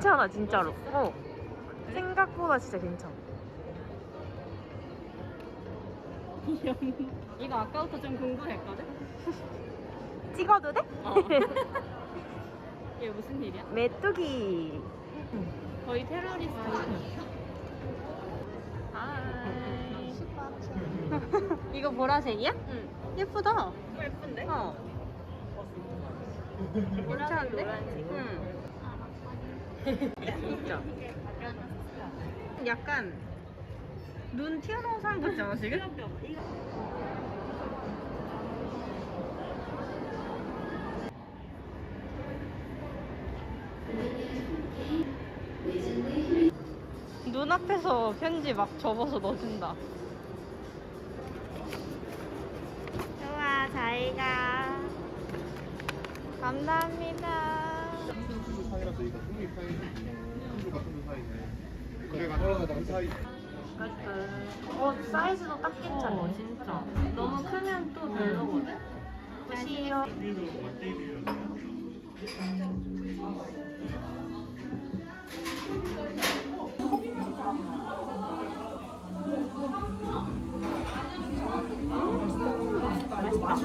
괜찮아 진짜로. 어. 생각보다 진짜 괜찮아. 이거 아까부터 좀 궁금했거든? 찍어도 돼? 어. 이게 무슨 일이야? 메뚜기. 거의 테러리스트. 하이. 이거 보라색이야? 응. 예쁘다. 예쁜데? 어. 괜찮은데? 응. 진짜. 약간 눈 튀어나온 사람 같지 않아 지금? 눈앞에서 편지 막 접어서 넣어준다. 좋아, 잘 가. 감사합니다. 사이라서 이거 흥미 사이 흥주가 흥주 사이네 그래가 떨어가다 사이 어, 사이즈도 딱 괜찮아. 어, 진짜. 너무 크면 또 별로거든? 보시요. 맛있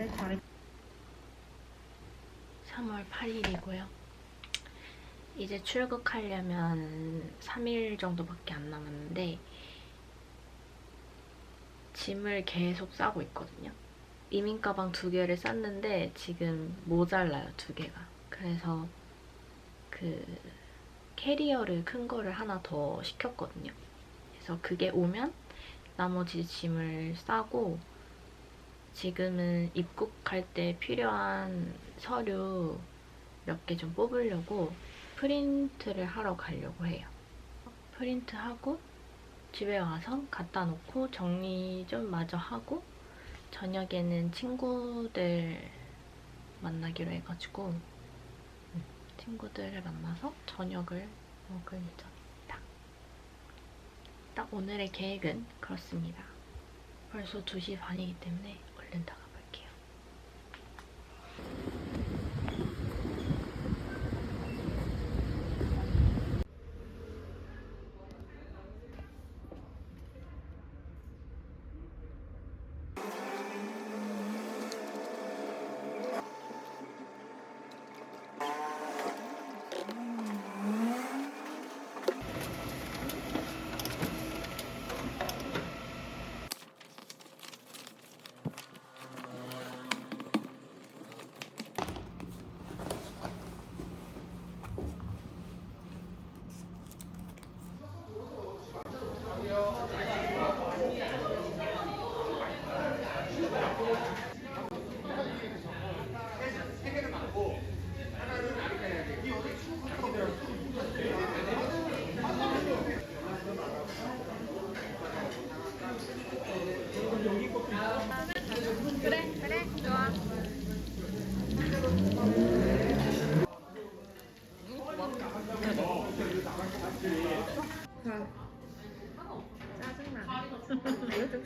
때? 잘했 3월 8일이고요. 이제 출국하려면 3일 정도밖에 안 남았는데 짐을 계속 싸고 있거든요. 이민 가방 두 개를 쌌는데 지금 모자라요, 두 개가. 그래서 그 캐리어를 큰 거를 하나 더 시켰거든요. 그래서 그게 오면 나머지 짐을 싸고 지금은 입국할 때 필요한 서류 몇 개 좀 뽑으려고 프린트를 하러 가려고 해요. 프린트하고 집에 와서 갖다 놓고 정리 좀 마저 하고 저녁에는 친구들 만나기로 해가지고 음, 친구들을 만나서 저녁을 먹을 예정입니다. 딱 오늘의 계획은 그렇습니다. 벌써 2시 반이기 때문에 얼른 나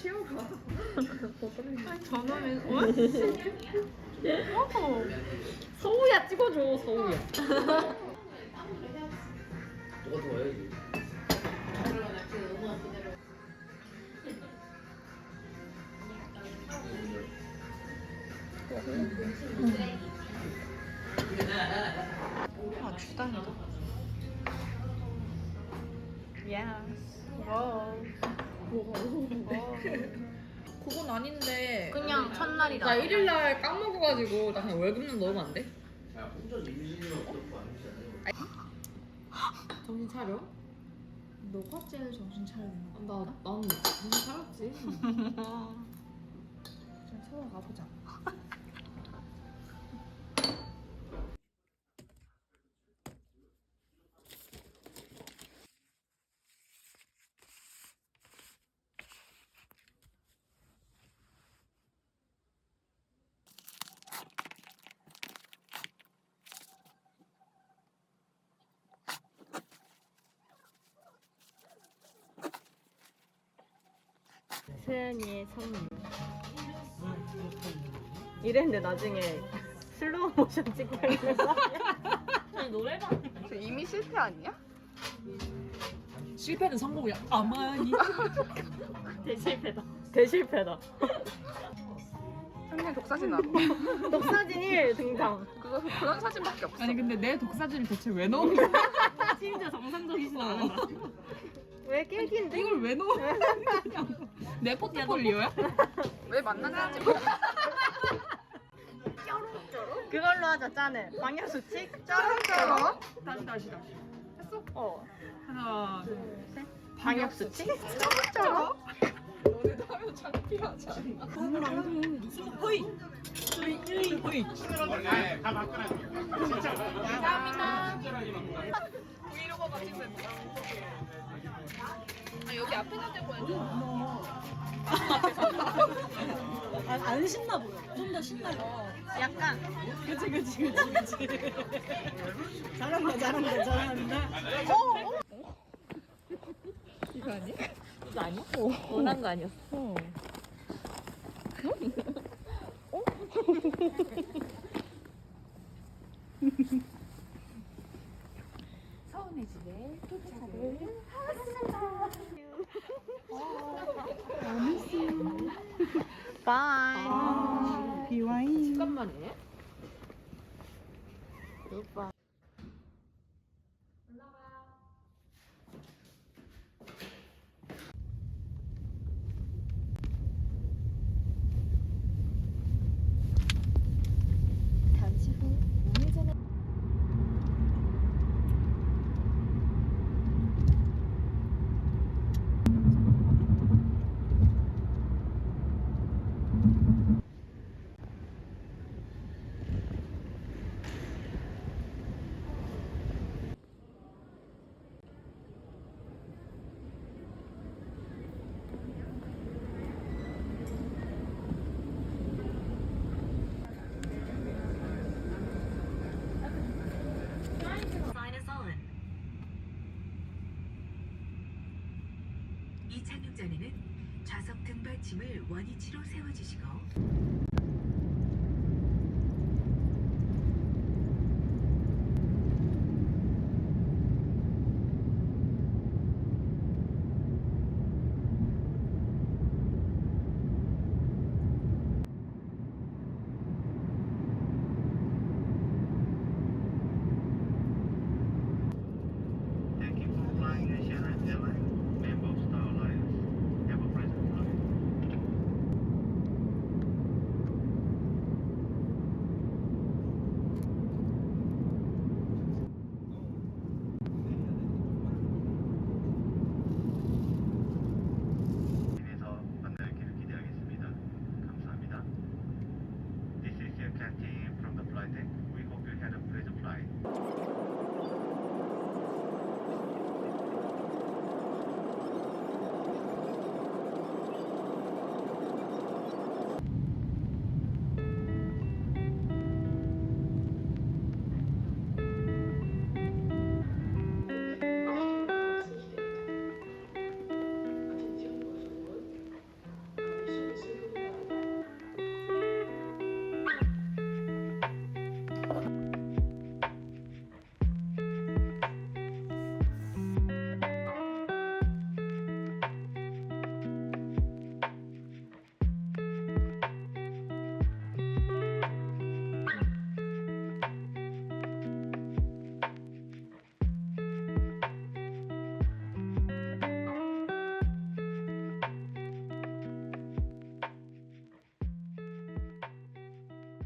쉬운 거. 전화면, 어? 어? 서우야 찍어줘, 서우야. 누가 좋아해야지 아, 주당이다. 그건 아닌데. 그냥 첫날이라. 나 1일날 까먹어가지고 나 그냥 월급만 넣으면 안 돼? 정신 차려? 너가 제일 정신 차려야 되는 거. 나, 난 정신 차렸지. 좀 서울 가보자. 수연이의 선물. 이랬는데 나중에 슬로우 모션 찍고 아니 노래방 이미 실패 아니야? 실패는 성공이야. 아마니. 대실패다. 대실패다. 형님 독사진 나고. 독사진 1 등장. 그거 그런 사진밖에 없어. 아니 근데 내 독사진을 대체 왜 넣은 거야? 심지어 정상적이진 않은 거. 왜 깨긴데? 이걸 왜 넣은 거냐고. 내 포트폴리오야? 왜 만났는지 모르 그걸로 하자 짠을. 방향수칙 쩌렁쩌렁. 다시 다시 다시. 했어? 어. 하나, 둘, 셋. 방향수칙? 쩌렁쩌렁. 너네도 하면 창피하지 않아? 허이. 허이. 허이. 원래 다 바꾸라. 진짜. 브이로거 같은 센터. 아 여기 앞에 사대 보여줘. 아, 안 신나 보여. 좀 더 신나요. 약간 그치 그치 그치 그치. 잘한다 잘한다 잘한다. 이거 아니야? 이거 아니야? 원한 거 아니었어. 서 짐을 원위치로 세워주시고